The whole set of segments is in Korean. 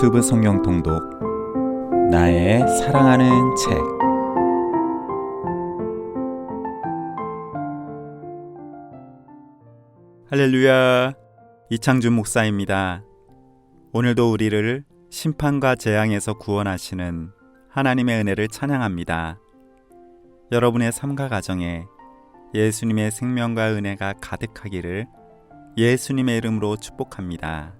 유튜브 성경 통독 나의 사랑하는 책 할렐루야 이창준 목사입니다. 오늘도 우리를 심판과 재앙에서 구원하시는 하나님의 은혜를 찬양합니다. 여러분의 삶과 가정에 예수님의 생명과 은혜가 가득하기를 예수님의 이름으로 축복합니다.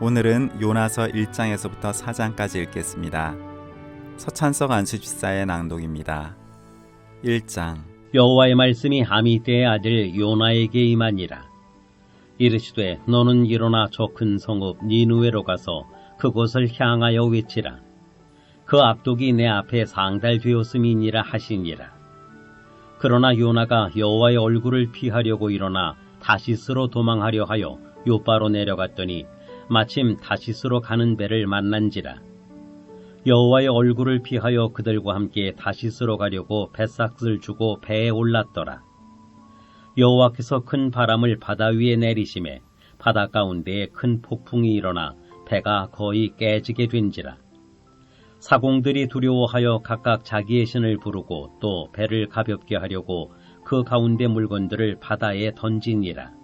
오늘은 요나서 1장에서부터 4장까지 읽겠습니다. 서찬석 안수집사의 낭독입니다. 1장 여호와의 말씀이 아미떼의 아들 요나에게 임하니라. 이르시되 너는 일어나 저 큰 성읍 니누에로 가서 그곳을 향하여 외치라. 그 압독이 내 앞에 상달되었음이니라 하시니라. 그러나 요나가 여호와의 얼굴을 피하려고 일어나 다시스로 도망하려 하여 요바로 내려갔더니 마침 다시스로 가는 배를 만난지라. 여호와의 얼굴을 피하여 그들과 함께 다시스로 가려고 뱃삭을 주고 배에 올랐더라. 여호와께서 큰 바람을 바다 위에 내리심에 바다 가운데에 큰 폭풍이 일어나 배가 거의 깨지게 된지라. 사공들이 두려워하여 각각 자기의 신을 부르고 또 배를 가볍게 하려고 그 가운데 물건들을 바다에 던지니라.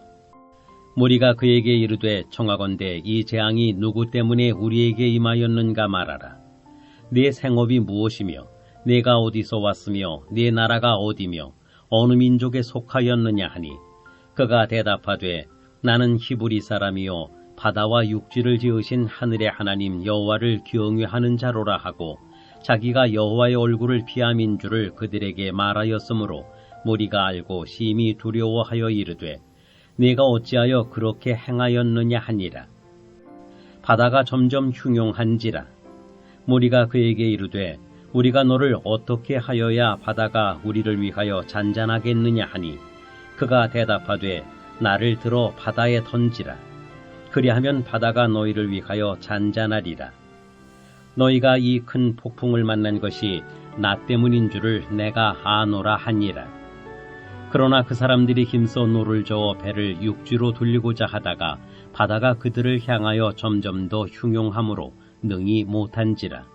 무리가 그에게 이르되 청하건대 이 재앙이 누구 때문에 우리에게 임하였는가 말하라. 네 생업이 무엇이며 내가 어디서 왔으며 네 나라가 어디며 어느 민족에 속하였느냐 하니 그가 대답하되 나는 히브리 사람이요 바다와 육지를 지으신 하늘의 하나님 여호와를 경외하는 자로라 하고 자기가 여호와의 얼굴을 피함인 줄을 그들에게 말하였으므로 무리가 알고 심히 두려워하여 이르되 네가 어찌하여 그렇게 행하였느냐 하니라. 바다가 점점 흉용한지라. 무리가 그에게 이르되 우리가 너를 어떻게 하여야 바다가 우리를 위하여 잔잔하겠느냐 하니 그가 대답하되 나를 들어 바다에 던지라. 그리하면 바다가 너희를 위하여 잔잔하리라. 너희가 이 큰 폭풍을 만난 것이 나 때문인 줄을 내가 아노라 하니라. 그러나 그 사람들이 힘써 노를 저어 배를 육지로 돌리고자 하다가 바다가 그들을 향하여 점점 더 흉용함으로 능히 못한지라.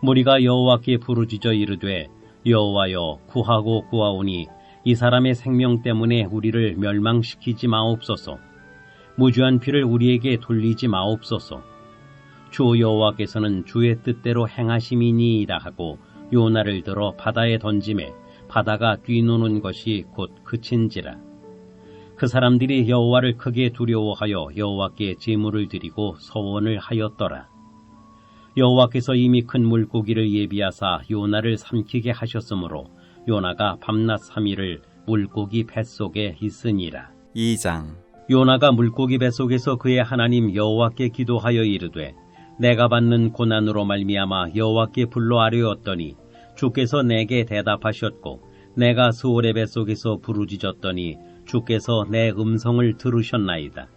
무리가 여호와께 부르짖어 이르되 여호와여 구하고 구하오니 이 사람의 생명 때문에 우리를 멸망시키지 마옵소서. 무주한 피를 우리에게 돌리지 마옵소서. 주 여호와께서는 주의 뜻대로 행하심이니이다 하고 요나를 들어 바다에 던짐에 바다가 뛰노는 것이 곧 그친지라. 그 사람들이 여호와를 크게 두려워하여 여호와께 제물을 드리고 서원을 하였더라. 여호와께서 이미 큰 물고기를 예비하사 요나를 삼키게 하셨으므로 요나가 밤낮 삼일을 물고기 뱃속에 있으니라. 2장 요나가 물고기 뱃속에서 그의 하나님 여호와께 기도하여 이르되 내가 받는 고난으로 말미암아 여호와께 불러 아뢰었더니 주께서 내게 대답하셨고 내가 수월의 뱃속에서 부르짖었더니 주께서 내 음성을 들으셨나이다.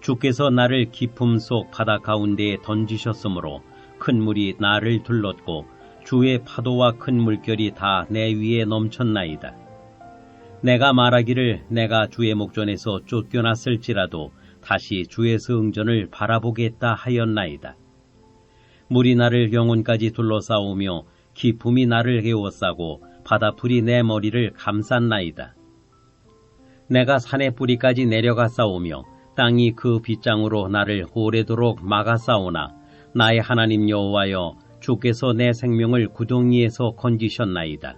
주께서 나를 깊음 속 바다 가운데에 던지셨으므로 큰 물이 나를 둘렀고 주의 파도와 큰 물결이 다 내 위에 넘쳤나이다. 내가 말하기를 내가 주의 목전에서 쫓겨났을지라도 다시 주의 성전을 바라보겠다 하였나이다. 물이 나를 영혼까지 둘러싸오며 기품이 나를 에워싸고 바다풀이 내 머리를 감쌌나이다. 내가 산의 뿌리까지 내려가 싸우며 땅이 그 빗장으로 나를 오래도록 막아싸우나 나의 하나님 여호와여 주께서 내 생명을 구덩이에서 건지셨나이다.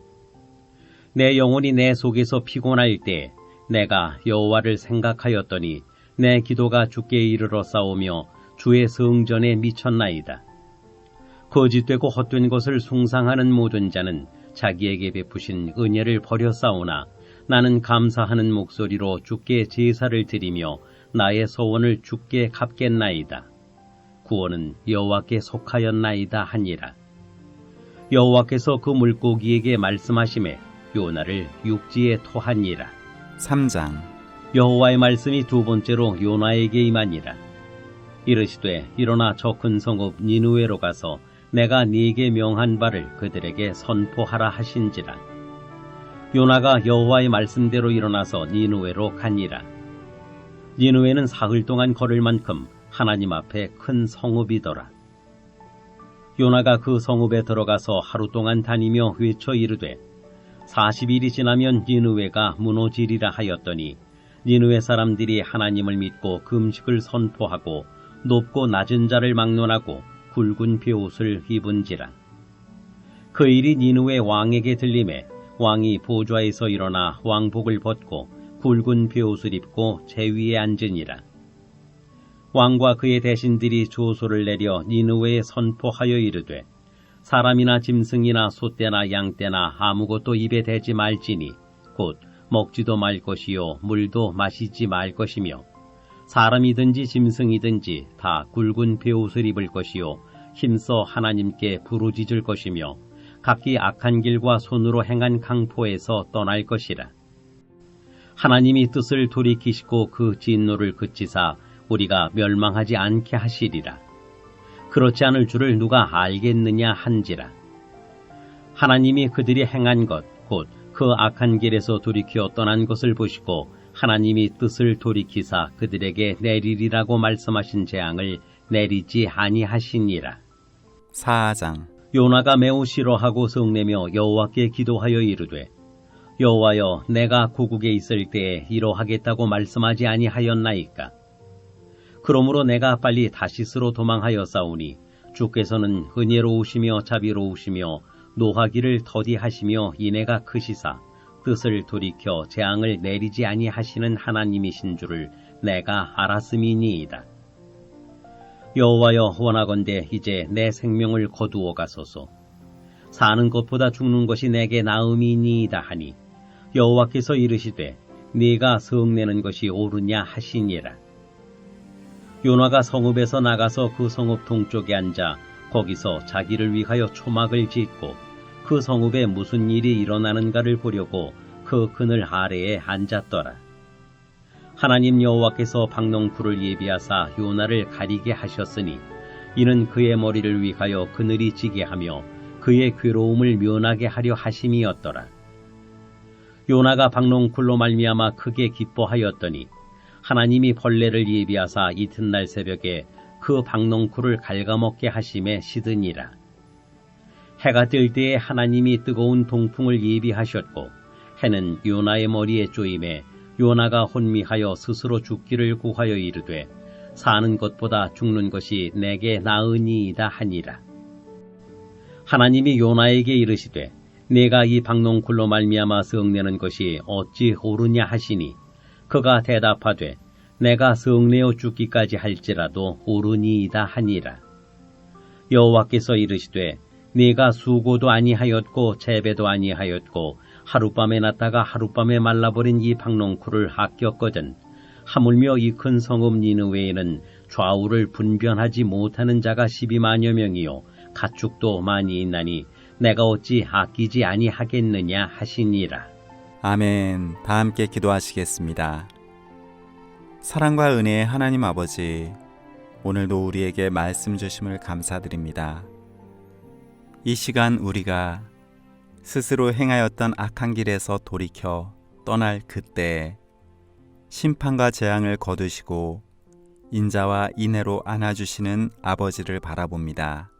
내 영혼이 내 속에서 피곤할 때 내가 여호와를 생각하였더니 내 기도가 주께 이르러 싸우며 주의 성전에 미쳤나이다. 거짓되고 헛된 것을 숭상하는 모든 자는 자기에게 베푸신 은혜를 버려 싸우나 나는 감사하는 목소리로 주께 제사를 드리며 나의 소원을 주께 갚겠나이다. 구원은 여호와께 속하였나이다 하니라. 여호와께서 그 물고기에게 말씀하심에 요나를 육지에 토하니라. 3장 여호와의 말씀이 두 번째로 요나에게 임하니라. 이르시되 일어나 저 큰 성읍 니누에로 가서 내가 네게 명한 바를 그들에게 선포하라 하신지라. 요나가 여호와의 말씀대로 일어나서 니누에로 가니라. 니누에는 사흘 동안 걸을 만큼 하나님 앞에 큰 성읍이더라. 요나가 그 성읍에 들어가서 하루 동안 다니며 외쳐 이르되 40일이 지나면 니누웨가 무너지리라 하였더니 니누웨 사람들이 하나님을 믿고 금식을 선포하고 높고 낮은 자를 막론하고 굵은 베옷을 입은지라. 그 일이 니누웨 왕에게 들림에 왕이 보좌에서 일어나 왕복을 벗고 굵은 베옷을 입고 제 위에 앉으니라. 왕과 그의 대신들이 조소를 내려 니누웨에 선포하여 이르되 사람이나 짐승이나 소떼나 양떼나 아무것도 입에 대지 말지니 곧 먹지도 말 것이요 물도 마시지 말 것이며 사람이든지 짐승이든지 다 굵은 베옷을 입을 것이요. 힘써 하나님께 부르짖을 것이며 각기 악한 길과 손으로 행한 강포에서 떠날 것이라. 하나님이 뜻을 돌이키시고 그 진노를 그치사 우리가 멸망하지 않게 하시리라. 그렇지 않을 줄을 누가 알겠느냐 한지라. 하나님이 그들이 행한 것, 곧 그 악한 길에서 돌이켜 떠난 것을 보시고 하나님이 뜻을 돌이키사 그들에게 내리리라고 말씀하신 재앙을 내리지 아니하시니라. 4장. 요나가 매우 싫어하고 성내며 여호와께 기도하여 이르되 여호와여 내가 고국에 있을 때에 이러하겠다고 말씀하지 아니하였나이까? 그러므로 내가 빨리 다시스로 도망하여 싸우니 주께서는 은혜로우시며 자비로우시며 노하기를 더디하시며 인애가 크시사 뜻을 돌이켜 재앙을 내리지 아니하시는 하나님이신 줄을 내가 알았음이니이다. 여호와여 원하건대 이제 내 생명을 거두어 가소서. 사는 것보다 죽는 것이 내게 나음이니이다 하니 여호와께서 이르시되 네가 성내는 것이 옳으냐 하시니라. 요나가 성읍에서 나가서 그 성읍 동쪽에 앉아 거기서 자기를 위하여 초막을 짓고 그 성읍에 무슨 일이 일어나는가를 보려고 그 그늘 아래에 앉았더라. 하나님 여호와께서 박농쿨을 예비하사 요나를 가리게 하셨으니 이는 그의 머리를 위하여 그늘이 지게 하며 그의 괴로움을 면하게 하려 하심이었더라. 요나가 박농쿨로 말미암아 크게 기뻐하였더니 하나님이 벌레를 예비하사 이튿날 새벽에 그 박농쿨을 갉아먹게 하심에 시드니라. 해가 뜰 때에 하나님이 뜨거운 동풍을 예비하셨고 해는 요나의 머리에 쪼임에 요나가 혼미하여 스스로 죽기를 구하여 이르되 사는 것보다 죽는 것이 내게 나으니이다 하니라. 하나님이 요나에게 이르시되 내가 이 박농쿨로 말미암아 성내는 것이 어찌 옳으냐 하시니 그가 대답하되 내가 성내어 죽기까지 할지라도 옳으니이다 하니라. 여호와께서 이르시되 네가 수고도 아니하였고 재배도 아니하였고 하룻밤에 났다가 하룻밤에 말라버린 이 박농쿨을 아꼈거든 하물며 이 큰 성읍 니느웨에는 좌우를 분변하지 못하는 자가 12만여 명이요 가축도 많이 있나니 내가 어찌 아끼지 아니하겠느냐 하시니라. 아멘. 다 함께 기도하시겠습니다. 사랑과 은혜의 하나님 아버지, 오늘도 우리에게 말씀 주심을 감사드립니다. 이 시간 우리가 스스로 행하였던 악한 길에서 돌이켜 떠날 그때에 심판과 재앙을 거두시고 인자와 인애로 안아주시는 아버지를 바라봅니다.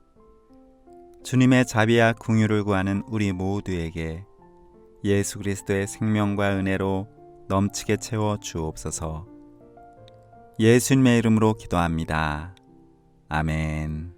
주님의 자비와 궁유를 구하는 우리 모두에게 예수 그리스도의 생명과 은혜로 넘치게 채워 주옵소서. 예수님의 이름으로 기도합니다. 아멘.